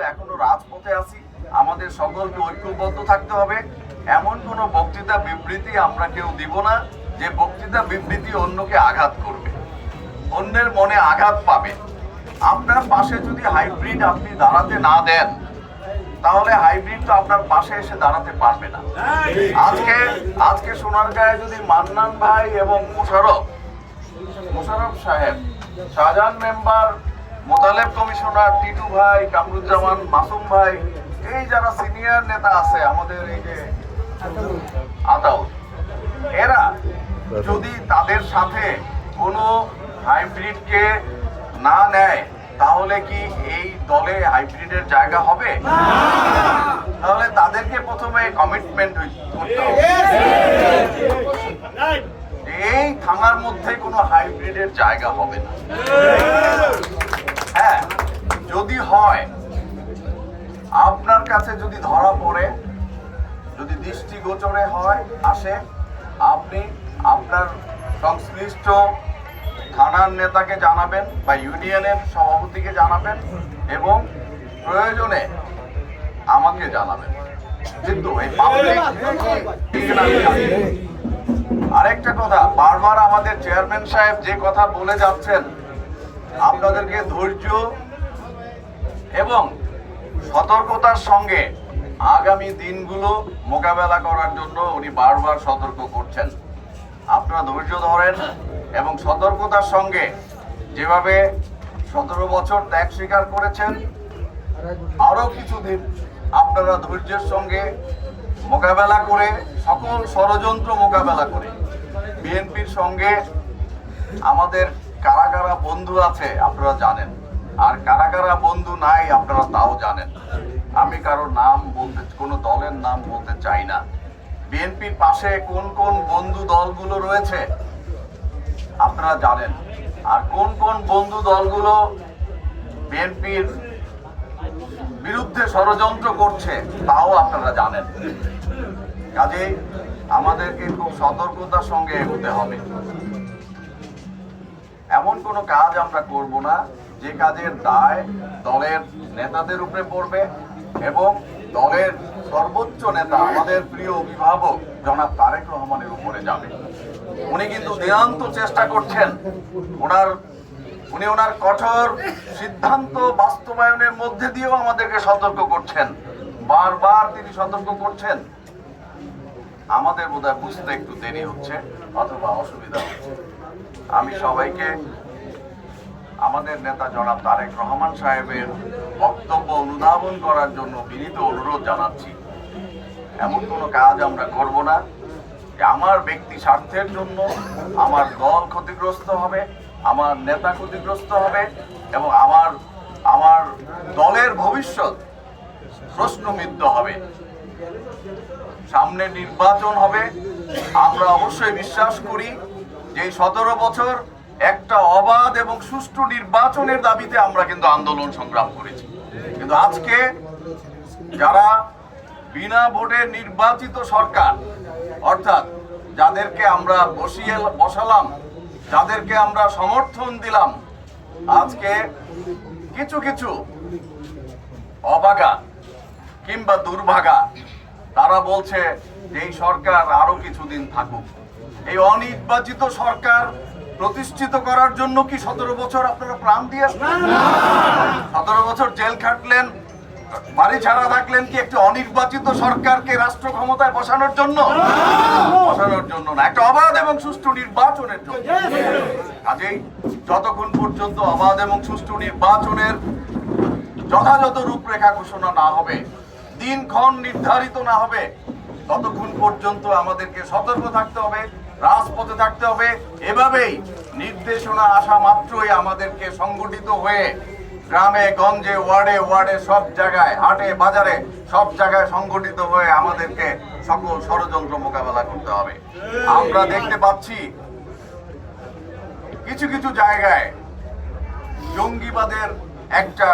এখনও রাজপথে আছি। আমাদের সকলকে ঐক্যবদ্ধ থাকতে হবে। এমন কোনো বক্তৃতা বিবৃতি আমরা কেউ দিব না, যে বক্তৃতা বিবৃতি অন্যকে আঘাত করবে। অন্যের মনে আঘাত পাবে। আপনার পাশে যদি হাইব্রিড আপনি দাঁড়াতে না দেন, তাহলে হাইব্রিড তো আপনার পাশে এসে দাঁড়াতে পারবে না। আজকে আজকে সোনারগাঁয়ে যদি মান্নান ভাই এবং মোশারফ মোশারফ সাহেব, শাহজাহান মেম্বার মোতালেব কমিশনার টিটু ভাই কামরুজ্জামান মাসুম ভাই এই যারা সিনিয়র নেতা আছে আমাদের এই যে আদাউল এরা যদি তাদের সাথে কোনো হাইব্রিডকে না নেয় তাহলে কি এই দলে হাইব্রিডের জায়গা হবে? তাহলে তাদেরকে প্রথমে কমিটমেন্ট করতে হবে। এই থানার মধ্যে কোনো হাইব্রিডের জায়গা হবে না। যদি হয়, আপনার কাছে যদি ধরা পড়ে, যদি দৃষ্টিগোচরে হয়, আসে, আপনি আপনার সংশ্লিষ্ট থানার নেতাকে জানাবেন বা ইউনিয়নের সভাপতিকে জানাবেন এবং প্রয়োজনে আমাকে জানাবেন। কিন্তু এই আরেকটা কথা, বারবার আমাদের চেয়ারম্যান সাহেব যে কথা বলে যাচ্ছেন, আপনাদেরকে ধৈর্য এবং সতর্কতার সঙ্গে আগামী দিনগুলো মোকাবেলা করার জন্য উনি বারবার সতর্ক করছেন। আপনারা ধৈর্য ধরেন এবং সতর্কতার সঙ্গে যেভাবে সতেরো বছর ত্যাগ স্বীকার করেছেন, আরও কিছুদিন আপনারা ধৈর্যের সঙ্গে মোকাবেলা করে, সকল ষড়যন্ত্র মোকাবেলা করে, বিএনপির সঙ্গে আমাদের কারা কারা বন্ধু আছে আপনারা জানেন। আর কারা কারা বন্ধু নাই, আপনারা তাও জানেন। আমি কারও নাম বলতে, কোনো দলের নাম বলতে চাই না। বিএনপির পাশে কোন কোন বন্ধু দলগুলো রয়েছে, আপনারা জানেন। আর কোন কোন বন্ধু দলগুলো বিএনপির বিরুদ্ধে ষড়যন্ত্র করছে, তাও আপনারা জানেন। কাজে আমাদেরকে খুব সতর্কতার সঙ্গে এগোতে হবে। এমন কোনো কাজ আমরা করব না যে কাজের দায় দলের নেতাদের উপরে পড়বে এবং দলের সর্বোচ্চ নেতা আমাদের প্রিয় অভিভাবক জনাব তারেক রহমানের উপরে যাবে। উনি কিন্তু দেহান্ত চেষ্টা করছেন। ওনার, উনি ওনার কঠোর সিদ্ধান্ত বাস্তবায়নের মধ্যে দিয়েও আমাদেরকে সতর্ক করছেন। বারবার তিনি সতর্ক করছেন। আমাদের বোধহয় বুঝতে একটু দেরি হচ্ছে, অথবা অসুবিধা হচ্ছে। আমি সবাইকে আমাদের নেতা জনাব তারেক রহমান সাহেবের বক্তব্য অনুধাবন করার জন্য বিনীত অনুরোধ জানাচ্ছি। এমন কোনো কাজ আমরা করব না। আমার ব্যক্তি স্বার্থের জন্য আমার দল ক্ষতিগ্রস্ত হবে, আমার নেতা ক্ষতিগ্রস্ত হবে এবং আমার আমার দলের ভবিষ্যৎ প্রশ্নবিদ্ধ হবে। সামনে নির্বাচন হবে। আমরা অবশ্যই বিশ্বাস করি যে সতেরো বছর একটা অবাধ এবং সুষ্ঠু নির্বাচনের দাবিতে আমরা কিন্তু আন্দোলন সংগ্রাম করেছি। কিন্তু আজকে যারা বিনা ভোটে নির্বাচিত সরকার, অর্থাৎ যাদেরকে আমরা বসিয়ে বসালাম, যাদেরকে আমরা সমর্থন দিলাম, আজকে কিছু কিছু অবাগা কিংবা দুর্ভাগা, তারা বলছে এই সরকার আরও কিছুদিন থাকুক। এই অনির্বাচিত সরকার প্রতিষ্ঠিত করার জন্য কি সতেরো বছর আপনারা প্রাণ দিয়ে সতেরো বছর জেল খাটলেন বাড়ি ছাড়া থাকলেন কি একটি অনির্বাচিত সরকারকে রাষ্ট্র ক্ষমতায় বসানোর জন্য? বসানোর জন্য না একটা অবাধ এবং সুষ্ঠু নির্বাচনের জন্য। কাজেই যতক্ষণ পর্যন্ত অবাধ এবং সুষ্ঠু নির্বাচনের যথাযথ রূপরেখা ঘোষণা না হবে দিনক্ষণ নির্ধারিত না হবে ততক্ষণ পর্যন্ত আমাদেরকে সতর্ক থাকতে হবে। রাজপথে থাকতে হবে। এভাবেই নির্দেশনা আসা মাত্রই আমাদেরকে সংগঠিত হয়ে গ্রামে, গঞ্জে, ওয়ার্ডে ওয়ার্ডে, সব জায়গায়, হাটে, বাজারে সব জায়গায় সংগঠিত হয়ে আমাদেরকে সকল ষড়যন্ত্র মোকাবেলা করতে হবে। আমরা দেখতে পাচ্ছি কিছু কিছু জায়গায় জঙ্গিবাদের একটা